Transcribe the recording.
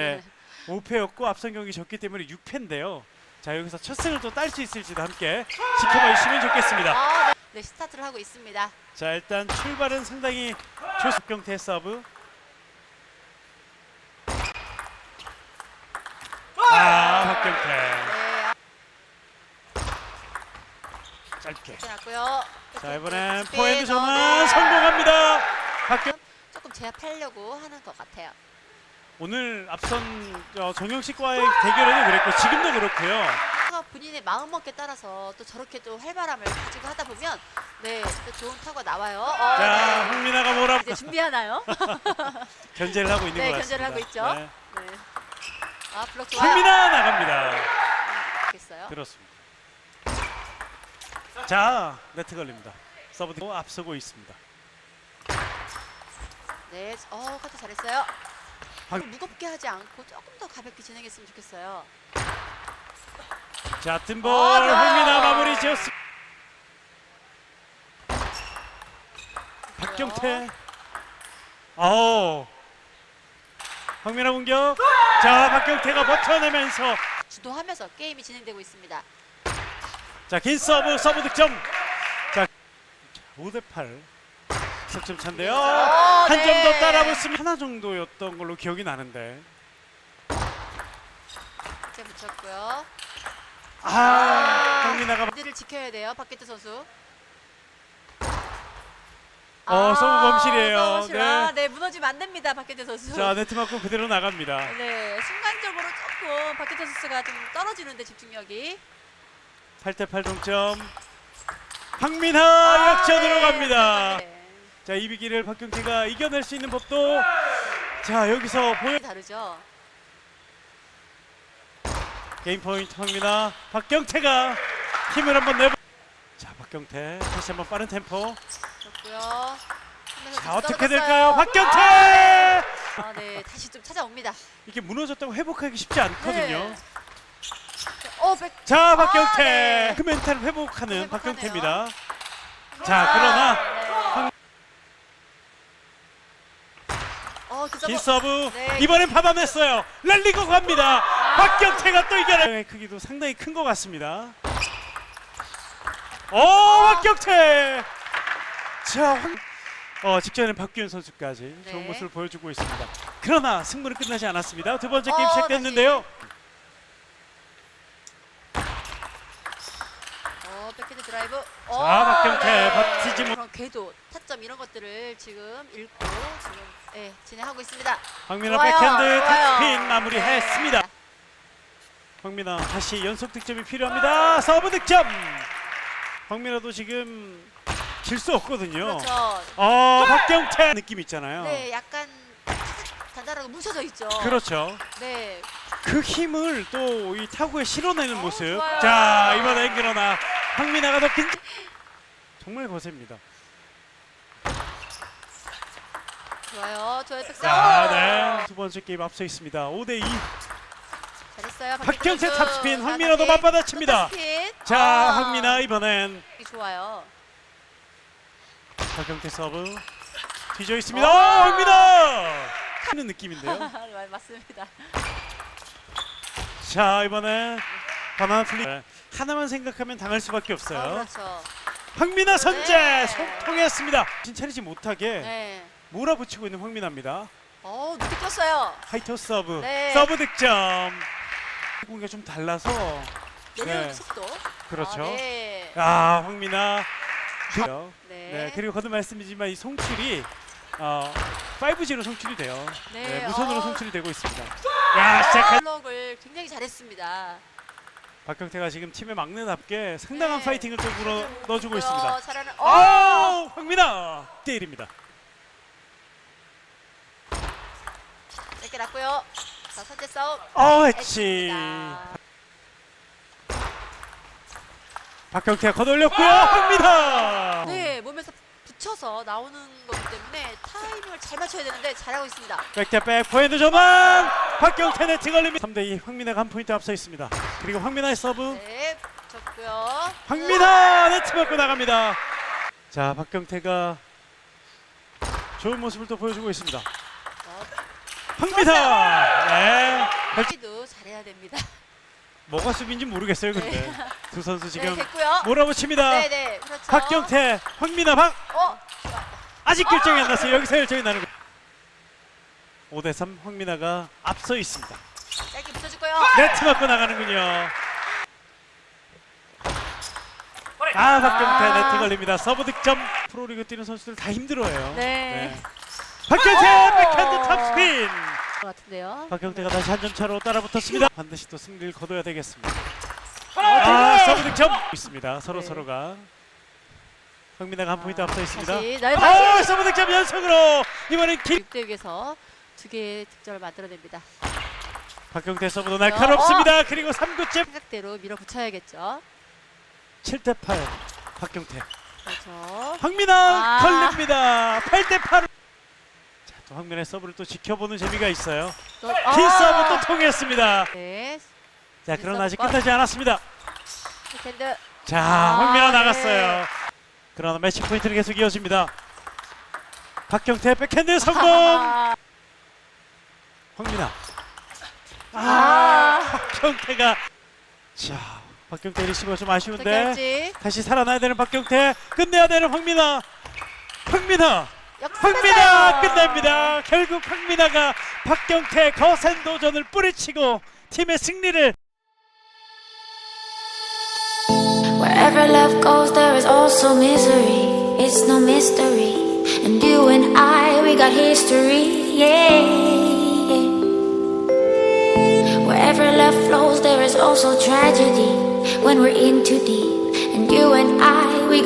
네. 5패였고 앞선 경기 졌기 때문에 6패인데요. 자 여기서 첫 승을 또 딸 수 있을지도 함께 지켜봐 주시면 좋겠습니다. 아, 네. 네, 스타트를 하고 있습니다. 자 일단 출발은 상당히 조석경태 서브. 아 박경태 네, 짧게. 괜찮았고요. 자 이번엔 스피드, 포핸드 전환 네. 성공합니다. 박경 조금 제압하려고 하는 것 같아요. 오늘 앞선 어, 정영식과의 대결에도 그랬고 지금도 그렇고요. 타가 본인의 마음먹기에 따라서 또 저렇게 또 활발함을 가지고 하다 보면 네, 또 좋은 타가 나와요. 어, 자 네. 황민아가 뭐라 이제 준비하나요? 견제를 하고 있는 네, 것 같습니다. 견제를 하고 있죠. 네. 네. 아, 블록 좋아요. 황민아 나갑니다. 됐어요. 들었습니다. 자 네트 걸립니다. 서브도 앞서고 있습니다. 네, 어, 커트 잘했어요. 방- 무겁게 하지 않고 조금 더 가볍게 진행했으면 좋겠어요. 자 뜬볼 어, 좋아요. 황민아 마무리 지었습니다. 박경태. 아우. 황민아 공격. 자 박경태가 버텨내면서 주도하면서 게임이 진행되고 있습니다. 자 긴 서브 서브 득점. 자 5대 8. 석점 차인데요. 어, 한점 더 네. 따라붙으면 하나 정도였던 걸로 기억이 나는데. 이제 붙였고요. 아, 아. 황민아가 를 지켜야 돼요, 박계트 선수. 어, 서브 범실이에요. 서브 범실. 네. 아, 네, 무너지면 안 됩니다, 박계트 선수. 자 네트 맞고 그대로 나갑니다. 네, 순간적으로 조금 박계트 선수가 좀 떨어지는데 집중력이. 8대 8 동점. 황민아 역전으로 네, 갑니다. 네. 자 이비기를 박경태가 이겨낼 수 있는 법도 자 여기서 보여 다르죠. 게임 포인트 황민아 박경태가 힘을 한번 내보. 자 박경태 다시 한번 빠른 템포. 좋고요. 자 어떻게 될까요? 박경태 아, 네, 다시 좀 찾아옵니다. 이게 무너졌다고 회복하기 쉽지 않거든요. 네. 어, 백. 자 박경태 아, 네. 그 멘탈 회복하는 회복하네요. 박경태입니다. 자 그러나 어, 그 긴 서브. 네. 이번엔 받아냈어요. 랠리고 갑니다. 박경태가 또 이겨내. 크기도 상당히 큰 것 같습니다. 오 박경태. 자 황... 어, 직전에 박규현 선수까지 좋은 네. 모습을 보여주고 있습니다. 그러나 승부는 끝나지 않았습니다. 두 번째 게임 어, 시작됐는데요. 어, 백헤드 드라이브. 어, 자 박경태 버티지 못. 그런 궤도, 타점 이런 것들을 지금 읽고 예, 진행하고 있습니다. 황민아 좋아요, 백핸드 좋아요. 탑스핀 마무리했습니다. 네. 황민아 다시 연속 득점이 필요합니다. 서브 득점. 황민아도 지금 질 수 없거든요. 그렇죠. 어 박경태 느낌 있잖아요. 네, 약간 단단하고 뭉쳐져 있죠. 그렇죠. 네, 그 힘을 또 이 타구에 실어내는 어, 모습. 좋아요. 자 이번엔 그러나 황민아가 더 긴. 정말 거셉니다. 좋아요. 좋아요. 백사. 자, 네. 두 번째 게임 앞서 있습니다. 5대 2. 잘했어요. 선수. 탑스핀, 자, 황민아도 다시 맞받아칩니다. 탑스핀. 자, 아, 황민아 이번엔 좋아요. 박경태 서브 뒤져 있습니다. 어. 어, 황민아! 하는 느낌인데요. 네, 맞습니다. 자, 이번엔 바나나 플리 네. 하나만 생각하면 당할 수밖에 없어요. 어, 그렇죠. 황민아 선제 네. 소통했습니다. 정신 차리지 못하게 네. 몰아붙이고 있는 황민아입니다. 어, 늦게 떴어요. 하이터 서브, 네. 서브 득점. 공기가 좀 달라서 내려오는 네. 속도. 그렇죠. 아, 네. 아, 황민아. 그- 네. 네, 그리고 거듭 말씀이지만 이 송출이 어, 5G로 송출이 돼요. 네, 네, 무선으로 어. 송출이 되고 있습니다. 야, 시작한 블록을 굉장히 잘했습니다. 박경태가 지금 팀의 막내답게 상당한 네. 파이팅을 또 불어 넣어주고 있습니다. 어, 잘하는. 어! 아, 황민아 1입니다. 짧게 났고요. 자, 선제 싸움. 어, 했지. 했습니다. 박경태가 걷어올렸고요. 황민아. 네, 몸에서 붙여서 나오는 거기 때문에 타이밍을 잘 맞춰야 되는데 잘하고 있습니다. 백대백 포핸드 전환. 박경태 네트 걸립니다. 3대 2 황민아가 한 포인트 앞서 있습니다. 그리고 황민아의 서브. 네, 좋고요. 황민아 네트 맞고 나갑니다. 자, 박경태가 좋은 모습을 또 보여주고 있습니다. 어, 황미나. 네. 수비도 잘해야 됩니다. 뭐가 수비인지 모르겠어요, 근데 두 선수 네, 지금 됐고요. 몰아붙입니다. 네, 네, 그렇죠. 박경태, 황미나 박 어, 아직 결정이 안 났어요. 여기서 결정이 나는 거. 5대 3 황미나가 앞서 있습니다. 짧게 붙여주고요. 네트 맞고 나가는군요. 아 박경태 아. 네트 걸립니다. 서브 득점. 프로리그 뛰는 선수들 다 힘들어요. 네. 박경태 백핸드 탑스핀. 것 같은데요. 박경태가 다시 한 점 차로 따라붙었습니다. 반드시 또 승리를 거둬야 되겠습니다. 어, 아. 서브 득점 있습니다. 서로 네. 서로가 황미나가 한 포인트 앞서 있습니다. 다시, 네, 아 다시. 서브 득점 연속으로 이번엔 길 6대6에서 두 개의 득점을 만들어냅니다. 박경태 서브도 날카롭습니다. 그리고 3구째 생각대로 밀어붙여야겠죠. 7대 8 박경태 그렇죠. 황민아 아. 걸립니다. 8대 8. 황민의 서브를 또 지켜보는 재미가 있어요. 또, 긴 아. 서브 또 통했습니다. 네. 자, 긴 그러나 아직. 끝나지 않았습니다. 텐드. 자, 아, 황민아 네. 나갔어요. 그러나 매치 포인트는 계속 이어집니다. 박경태 백핸드 성공. 아, 황민아. 아, 아. 박경태가 자, 박경태 리시버가 좀 어떻게 아쉬운데 할지. 다시 살아나야 되는 박경태 끝내야 되는 황민아. 황민아. 황민아 역습했어요. 끝냅니다. 결국 황민아가 박경태 거센 도전을 뿌리치고 팀의 승리를 Wherever love goes, there is also misery. It's no mystery. And you and I, we got history. Yeah. Wherever love flows, there is also tragedy. When we're in too deep. And you and I,